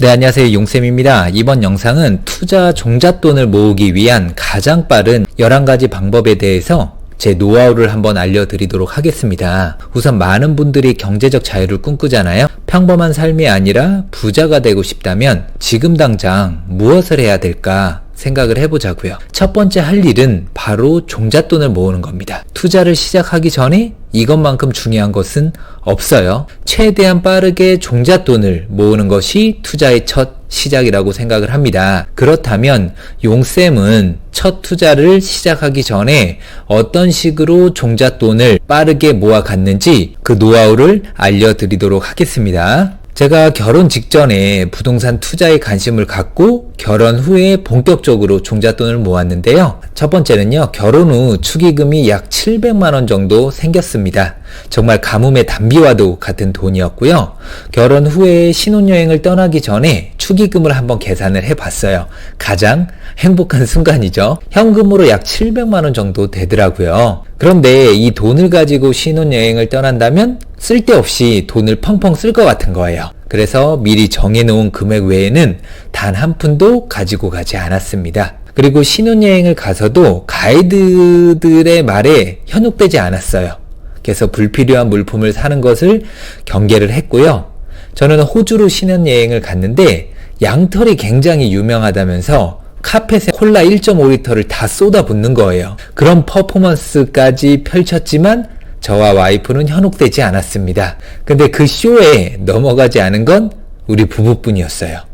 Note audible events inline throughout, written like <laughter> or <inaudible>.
네, 안녕하세요. 용쌤입니다. 이번 영상은 투자 종잣돈을 모으기 위한 가장 빠른 11가지 방법에 대해서 제 노하우를 한번 알려드리도록 하겠습니다. 우선 많은 분들이 경제적 자유를 꿈꾸잖아요. 평범한 삶이 아니라 부자가 되고 싶다면 지금 당장 무엇을 해야 될까 생각을 해보자고요. 첫 번째 할 일은 바로 종잣돈을 모으는 겁니다. 투자를 시작하기 전에 이것만큼 중요한 것은 없어요. 최대한 빠르게 종잣돈을 모으는 것이 투자의 첫 시작이라고 생각을 합니다. 그렇다면 용쌤은 첫 투자를 시작하기 전에 어떤 식으로 종잣돈을 빠르게 모아갔는지 그 노하우를 알려드리도록 하겠습니다. 제가 결혼 직전에 부동산 투자에 관심을 갖고 결혼 후에 본격적으로 종잣돈을 모았는데요. 첫 번째는요, 결혼 후 축의금이 약 700만원 정도 생겼습니다. 정말 가뭄의 단비와도 같은 돈이었고요. 결혼 후에 신혼여행을 떠나기 전에 축의금을 한번 계산을 해 봤어요. 가장 행복한 순간이죠. 현금으로 약 700만원 정도 되더라고요. 그런데 이 돈을 가지고 신혼여행을 떠난다면 쓸데없이 돈을 펑펑 쓸 것 같은 거예요. 그래서 미리 정해놓은 금액 외에는 단 한 푼도 가지고 가지 않았습니다. 그리고 신혼여행을 가서도 가이드들의 말에 현혹되지 않았어요. 그래서 불필요한 물품을 사는 것을 경계를 했고요. 저는 호주로 신혼여행을 갔는데 양털이 굉장히 유명하다면서 카펫에 콜라 1.5리터를 다 쏟아붓는 거예요. 그런 퍼포먼스까지 펼쳤지만 저와 와이프는 현혹되지 않았습니다. 근데 그 쇼에 넘어가지 않은 건 우리 부부뿐이었어요.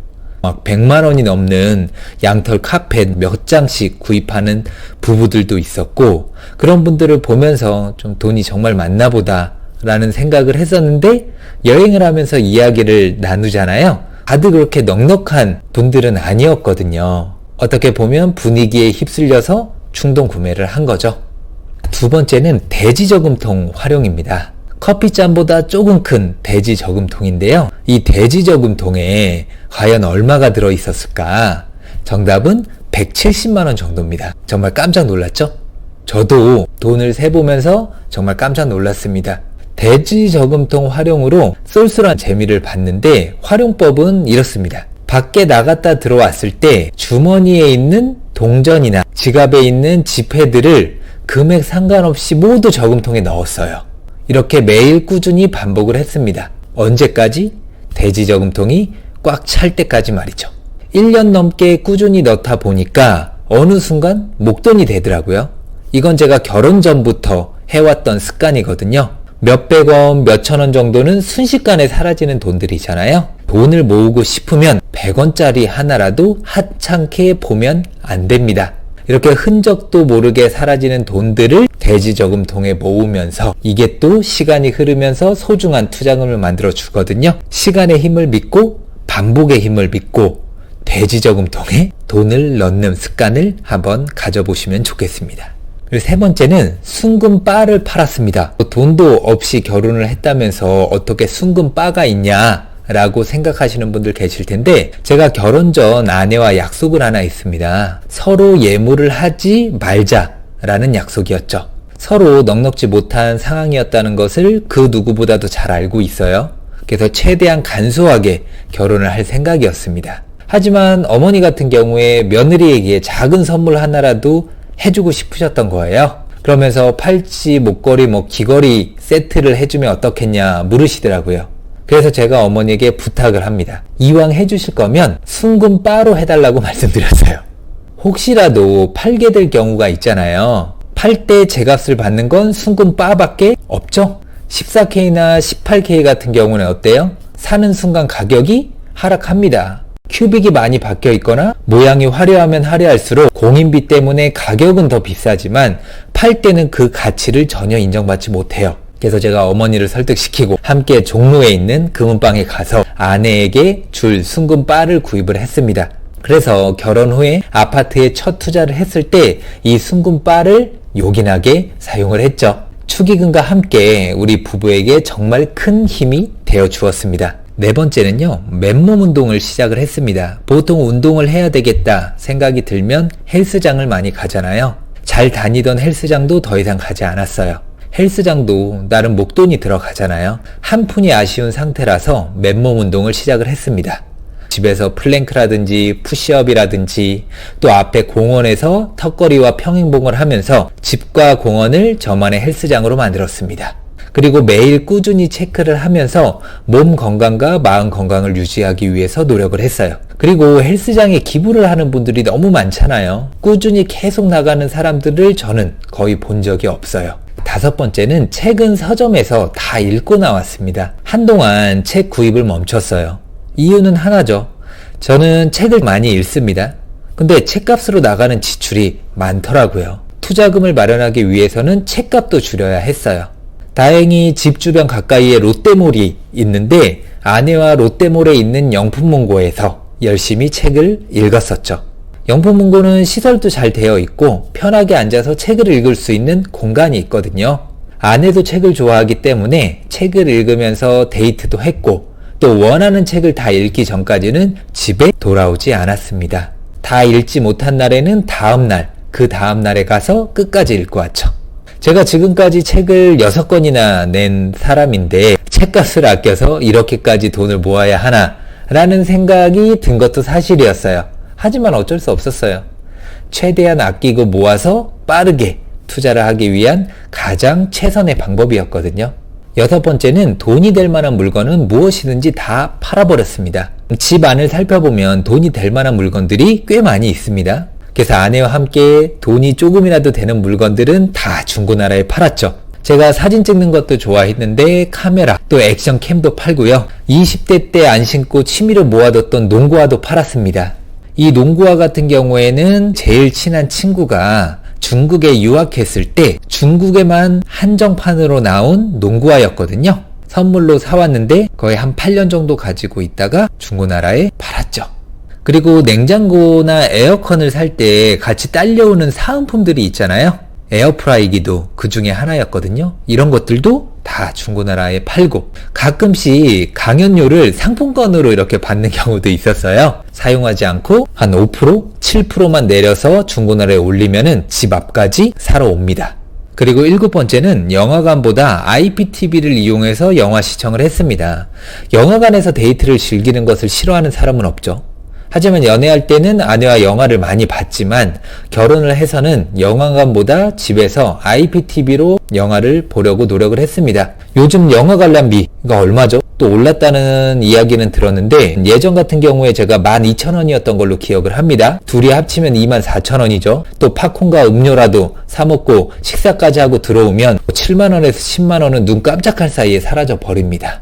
막 100만 원이 넘는 양털 카펫 몇 장씩 구입하는 부부들도 있었고 그런 분들을 보면서 좀 돈이 정말 많나 보다 라는 생각을 했었는데 여행을 하면서 이야기를 나누잖아요. 다들 그렇게 넉넉한 분들은 아니었거든요. 어떻게 보면 분위기에 휩쓸려서 충동 구매를 한 거죠. 두 번째는 대지 저금통 활용입니다. 커피잔보다 조금 큰 대지 저금통인데요. 이 대지 저금통에 과연 얼마가 들어 있었을까? 정답은 170만원 정도입니다. 정말 깜짝 놀랐죠? 저도 돈을 세보면서 정말 깜짝 놀랐습니다. 대지 저금통 활용으로 쏠쏠한 재미를 봤는데 활용법은 이렇습니다. 밖에 나갔다 들어왔을 때 주머니에 있는 동전이나 지갑에 있는 지폐들을 금액 상관없이 모두 저금통에 넣었어요. 이렇게 매일 꾸준히 반복을 했습니다. 언제까지? 대지 저금통이 꽉 찰 때까지 말이죠. 1년 넘게 꾸준히 넣다 보니까 어느 순간 목돈이 되더라고요. 이건 제가 결혼 전부터 해왔던 습관이거든요. 몇백 원, 몇천 원 정도는 순식간에 사라지는 돈들이잖아요. 돈을 모으고 싶으면 100원짜리 하나라도 하찮게 보면 안 됩니다. 이렇게 흔적도 모르게 사라지는 돈들을 대지저금통에 모으면서 이게 또 시간이 흐르면서 소중한 투자금을 만들어 주거든요. 시간의 힘을 믿고 반복의 힘을 믿고 대지저금통에 돈을 넣는 습관을 한번 가져보시면 좋겠습니다. 그리고 세 번째는 순금 바를 팔았습니다. 돈도 없이 결혼을 했다면서 어떻게 순금 바가 있냐? 라고 생각하시는 분들 계실 텐데 제가 결혼 전 아내와 약속을 하나 있습니다. 서로 예물을 하지 말자라는 약속이었죠. 서로 넉넉지 못한 상황이었다는 것을 그 누구보다도 잘 알고 있어요. 그래서 최대한 간소하게 결혼을 할 생각이었습니다. 하지만 어머니 같은 경우에 며느리에게 작은 선물 하나라도 해주고 싶으셨던 거예요. 그러면서 팔찌, 목걸이, 뭐 귀걸이 세트를 해주면 어떻겠냐 물으시더라고요. 그래서 제가 어머니에게 부탁을 합니다. 이왕 해주실 거면 순금 바로 해달라고 <laughs> 말씀드렸어요. 혹시라도 팔게 될 경우가 있잖아요. 팔 때 제값을 받는 건 순금 바밖에 없죠? 14K나 18K 같은 경우는 어때요? 사는 순간 가격이 하락합니다. 큐빅이 많이 바뀌어 있거나 모양이 화려하면 화려할수록 공인비 때문에 가격은 더 비싸지만 팔 때는 그 가치를 전혀 인정받지 못해요. 그래서 제가 어머니를 설득시키고 함께 종로에 있는 금은방에 가서 아내에게 줄 순금바를 구입을 했습니다. 그래서 결혼 후에 아파트에 첫 투자를 했을 때 이 순금바를 요긴하게 사용을 했죠. 축의금과 함께 우리 부부에게 정말 큰 힘이 되어 주었습니다. 네 번째는요, 맨몸 운동을 시작을 했습니다. 보통 운동을 해야 되겠다 생각이 들면 헬스장을 많이 가잖아요. 잘 다니던 헬스장도 더 이상 가지 않았어요. 헬스장도 나름 목돈이 들어가잖아요. 한 푼이 아쉬운 상태라서 맨몸 운동을 시작을 했습니다. 집에서 플랭크라든지 푸시업이라든지 또 앞에 공원에서 턱걸이와 평행봉을 하면서 집과 공원을 저만의 헬스장으로 만들었습니다. 그리고 매일 꾸준히 체크를 하면서 몸 건강과 마음 건강을 유지하기 위해서 노력을 했어요. 그리고 헬스장에 기부를 하는 분들이 너무 많잖아요. 꾸준히 계속 나가는 사람들을 저는 거의 본 적이 없어요. 다섯 번째는 책은 서점에서 다 읽고 나왔습니다. 한동안 책 구입을 멈췄어요. 이유는 하나죠. 저는 책을 많이 읽습니다. 근데 책값으로 나가는 지출이 많더라고요. 투자금을 마련하기 위해서는 책값도 줄여야 했어요. 다행히 집 주변 가까이에 롯데몰이 있는데 아내와 롯데몰에 있는 영품문고에서 열심히 책을 읽었었죠. 영품문고는 시설도 잘 되어 있고 편하게 앉아서 책을 읽을 수 있는 공간이 있거든요. 아내도 책을 좋아하기 때문에 책을 읽으면서 데이트도 했고 또 원하는 책을 다 읽기 전까지는 집에 돌아오지 않았습니다. 다 읽지 못한 날에는 다음 날, 그 다음 날에 가서 끝까지 읽고 왔죠. 제가 지금까지 책을 6권이나 낸 사람인데 책값을 아껴서 이렇게까지 돈을 모아야 하나 라는 생각이 든 것도 사실이었어요. 하지만 어쩔 수 없었어요. 최대한 아끼고 모아서 빠르게 투자를 하기 위한 가장 최선의 방법이었거든요. 여섯 번째는 돈이 될 만한 물건은 무엇이든지 다 팔아버렸습니다. 집 안을 살펴보면 돈이 될 만한 물건들이 꽤 많이 있습니다. 그래서 아내와 함께 돈이 조금이라도 되는 물건들은 다 중고나라에 팔았죠. 제가 사진 찍는 것도 좋아했는데 카메라 또 액션 캠도 팔고요. 20대 때 안 신고 취미로 모아뒀던 농구화도 팔았습니다. 이 농구화 같은 경우에는 제일 친한 친구가 중국에 유학했을 때 중국에만 한정판으로 나온 농구화였거든요. 선물로 사왔는데 거의 한 8년 정도 가지고 있다가 중고나라에 팔았죠. 그리고 냉장고나 에어컨을 살 때 같이 딸려오는 사은품들이 있잖아요. 에어프라이기도 그 중에 하나였거든요. 이런 것들도 다 중고나라에 팔고 가끔씩 강연료를 상품권으로 이렇게 받는 경우도 있었어요. 사용하지 않고 한 5%, 7%만 내려서 중고나라에 올리면은 집 앞까지 사러 옵니다. 그리고 일곱 번째는 영화관보다 IPTV를 이용해서 영화 시청을 했습니다. 영화관에서 데이트를 즐기는 것을 싫어하는 사람은 없죠. 하지만 연애할 때는 아내와 영화를 많이 봤지만 결혼을 해서는 영화관보다 집에서 IPTV로 영화를 보려고 노력을 했습니다. 요즘 영화 관람비가 얼마죠? 또 올랐다는 이야기는 들었는데 예전 같은 경우에 제가 12,000원이었던 걸로 기억을 합니다. 둘이 합치면 24,000원이죠. 또 팝콘과 음료라도 사 먹고 식사까지 하고 들어오면 7만원에서 10만원은 눈 깜짝할 사이에 사라져 버립니다.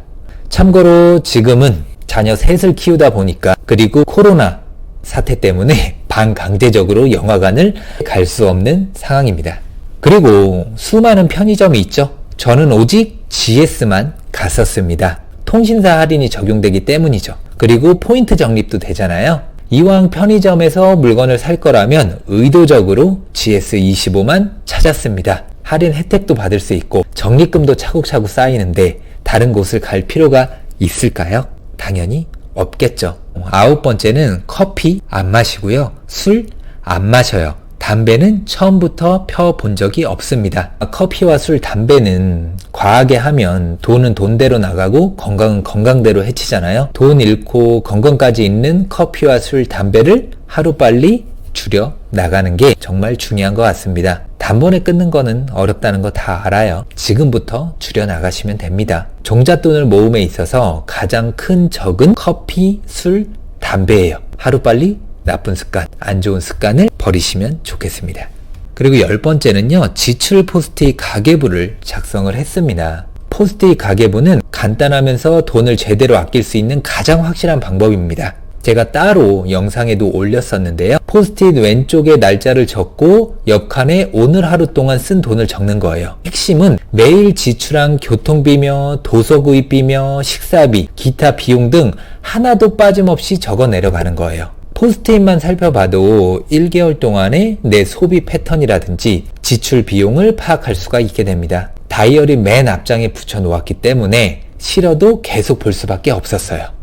참고로 지금은 자녀 셋을 키우다 보니까 그리고 코로나 사태 때문에 <laughs> 반강제적으로 영화관을 갈 수 없는 상황입니다. 그리고 수많은 편의점이 있죠. 저는 오직 GS만 갔었습니다. 통신사 할인이 적용되기 때문이죠. 그리고 포인트 적립도 되잖아요. 이왕 편의점에서 물건을 살 거라면 의도적으로 GS25만 찾았습니다. 할인 혜택도 받을 수 있고 적립금도 차곡차곡 쌓이는데 다른 곳을 갈 필요가 있을까요? 당연히 없겠죠. 아홉 번째는 커피 안 마시고요. 술 안 마셔요. 담배는 처음부터 펴 본 적이 없습니다. 커피와 술, 담배는 과하게 하면 돈은 돈대로 나가고 건강은 건강대로 해치잖아요. 돈 잃고 건강까지 있는 커피와 술, 담배를 하루빨리 줄여 나가는 게 정말 중요한 것 같습니다. 단번에 끊는 거는 어렵다는 거 다 알아요. 지금부터 줄여 나가시면 됩니다. 종잣돈을 모음에 있어서 가장 큰 적은 커피, 술, 담배예요. 하루빨리 나쁜 습관, 안 좋은 습관을 버리시면 좋겠습니다. 그리고 열 번째는요, 지출 포스트잇 가계부를 작성을 했습니다. 포스트잇 가계부는 간단하면서 돈을 제대로 아낄 수 있는 가장 확실한 방법입니다. 제가 따로 영상에도 올렸었는데요. 포스트잇 왼쪽에 날짜를 적고 옆 칸에 오늘 하루 동안 쓴 돈을 적는 거예요. 핵심은 매일 지출한 교통비며 도서구입비며 식사비, 기타 비용 등 하나도 빠짐없이 적어 내려가는 거예요. 포스트잇만 살펴봐도 1개월 동안의 내 소비 패턴이라든지 지출 비용을 파악할 수가 있게 됩니다. 다이어리 맨 앞장에 붙여 놓았기 때문에 싫어도 계속 볼 수밖에 없었어요.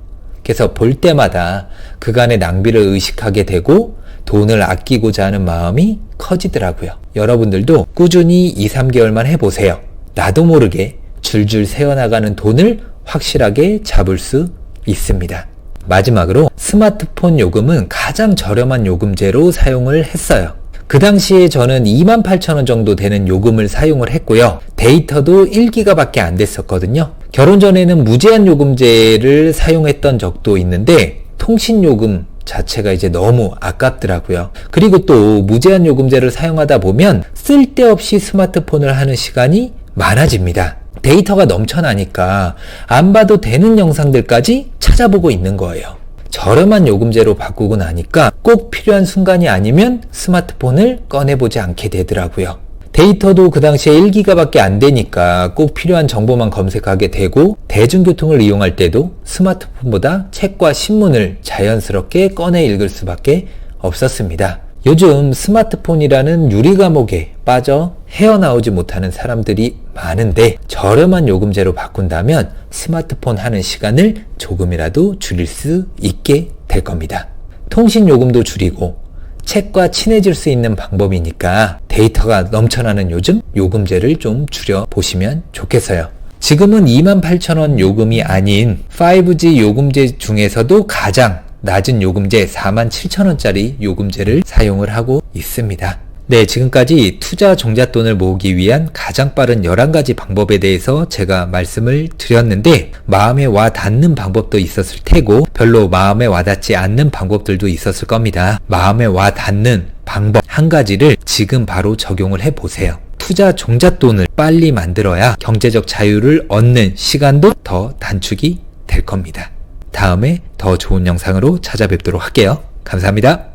그래서 볼 때마다 그간의 낭비를 의식하게 되고 돈을 아끼고자 하는 마음이 커지더라고요. 여러분들도 꾸준히 2, 3개월만 해보세요. 나도 모르게 줄줄 새어나가는 돈을 확실하게 잡을 수 있습니다. 마지막으로 스마트폰 요금은 가장 저렴한 요금제로 사용을 했어요. 그 당시에 저는 28,000원 정도 되는 요금을 사용을 했고요. 데이터도 1기가밖에 안 됐었거든요. 결혼 전에는 무제한 요금제를 사용했던 적도 있는데 통신 요금 자체가 이제 너무 아깝더라고요. 그리고 또 무제한 요금제를 사용하다 보면 쓸데없이 스마트폰을 하는 시간이 많아집니다. 데이터가 넘쳐나니까 안 봐도 되는 영상들까지 찾아보고 있는 거예요. 저렴한 요금제로 바꾸고 나니까 꼭 필요한 순간이 아니면 스마트폰을 꺼내보지 않게 되더라고요. 데이터도 그 당시에 1기가밖에 안 되니까 꼭 필요한 정보만 검색하게 되고 대중교통을 이용할 때도 스마트폰보다 책과 신문을 자연스럽게 꺼내 읽을 수밖에 없었습니다. 요즘 스마트폰이라는 유리 감옥에 빠져 헤어나오지 못하는 사람들이 많은데 저렴한 요금제로 바꾼다면 스마트폰 하는 시간을 조금이라도 줄일 수 있게 될 겁니다. 통신 요금도 줄이고 책과 친해질 수 있는 방법이니까 데이터가 넘쳐나는 요즘 요금제를 좀 줄여 보시면 좋겠어요. 지금은 28,000원 요금이 아닌 5G 요금제 중에서도 가장 낮은 요금제 47,000원짜리 요금제를 사용을 하고 있습니다. 네, 지금까지 투자 종잣돈을 모으기 위한 가장 빠른 11가지 방법에 대해서 제가 말씀을 드렸는데 마음에 와 닿는 방법도 있었을 테고 별로 마음에 와 닿지 않는 방법들도 있었을 겁니다. 마음에 와 닿는 방법 한 가지를 지금 바로 적용을 해 보세요. 투자 종잣돈을 빨리 만들어야 경제적 자유를 얻는 시간도 더 단축이 될 겁니다. 다음에 더 좋은 영상으로 찾아뵙도록 할게요. 감사합니다.